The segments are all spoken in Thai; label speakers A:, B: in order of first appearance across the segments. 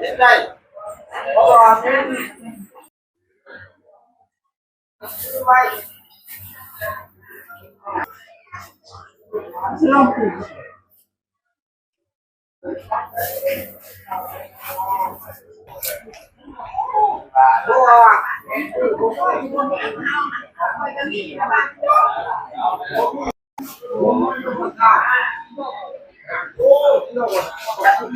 A: แล้วก็แค่นี้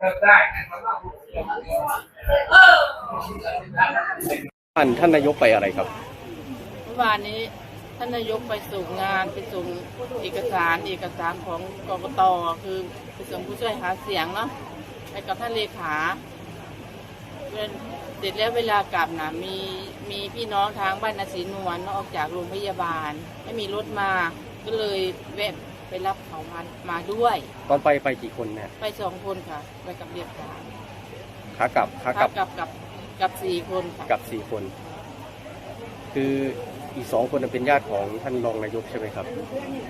A: ได้
B: ท่านท่านนายกไปอะไรครับ
C: เมื่อวานนี้ท่านนายกไปส่งงานไปส่งเอกสารเอกสารของกกตคือไปส่งผู้ช่วยหาเสียงเนาะไปกับท่านเลขาเสร็จแล้วเวลากลับนะมีมีพี่น้องทางบ้านนาศีนวลออกจากโรงพยาบาล ไม่มีรถมาก็เลยแวะ ไปรับเขามามาด้วย
B: ตอนไปไปกี่คนเนี่ย
C: ไปสองคนค่ะ ไปกับเลขา
B: ขากลับขากลับ
C: กับกับกับสี่คนค่ะ
B: กับสี่คน คืออีกสองคนนะเป็นญาติของท่านรองนายกใช่ไหมครับ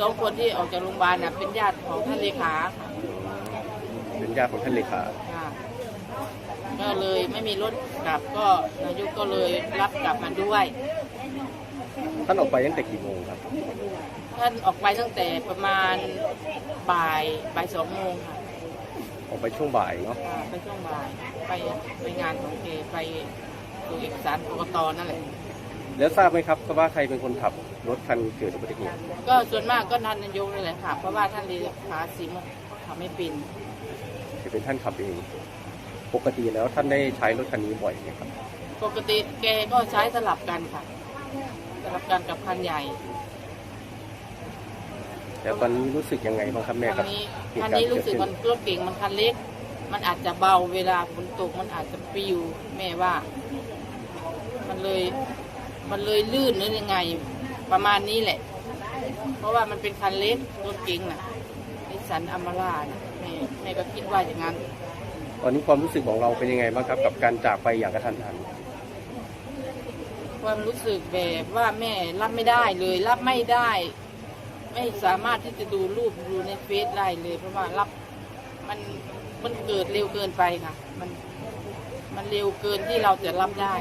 C: สองคนที่ออกจากโรงพยาบาลน่ะเป็นญาติของท่านเลขาค่ะ
B: เป็นญาติของท่านเลขา
C: ค่ะก็เลยไม่มีรถกลับก็นายกก็เลยรับกลับมาด้วย
B: ท่านออกไปตั้งแต่กี่โมงครับ
C: ท่านออกไปตั้งแต่ประมาณบ่ายบ่ายสองโมงค่ะ
B: ออกไปช่วงบ่ายเนาะ
C: อ่าไปช่วงบ่ายไปไปงานของเคไปดูเอกสารกกตนั่นแหละ
B: แล้วทราบไหมครับว่าใครเป็นคนขับรถคันเกิดอุบัติเหตุ
C: ก็ส่วนมากก็ท่านนายกนี่แหละค่ะ เพราะว่าท่านเลขาสีมเขาไม่เป็น
B: จะเป็นท่านขับเองปกติแล้วท่านได้ใช้รถคันนี้บ่อยไหมครับ
C: ปกติแกก็ใช้สลับกันค่ะ สลับกันกับคันใหญ่
B: แล้วตอนนี้รู้สึกยังไงบ้างครับแม่ค
C: คั
B: รับ
C: นนี้
B: เหตุ
C: คัน
B: การณ์
C: นี้
B: ที่
C: รู้สึก
B: เกิดขึ้น
C: มันรถเก่งมันคันเล็ก มันอาจจะเบาเวลาฝนตกมันอาจจะปลิวแม่ว่า มันเลย มันเลยลื่นหรือยังไง ประมาณนี้แหละ เพราะว่ามันเป็นคันเล็กรถเก่งน่ะนิสสันอัมมาร่าน่ะแม่แม่ก็คิดว่าอย่างนั้น
B: ตอนนี้ความรู้สึกของเราเป็นยังไงบ้างครับกับการจากไปอย่างกระทันหัน
C: ความรู้สึกแบบว่าแม่รับไม่ได้เลย รับไม่ได้ ไม่สามารถที่จะดูรูปดูในเฟซได้เลย เพราะว่ารับมันมันเกิดเร็วเกินไปค่ะ มันมันเร็วเกินที่เราจะรับได้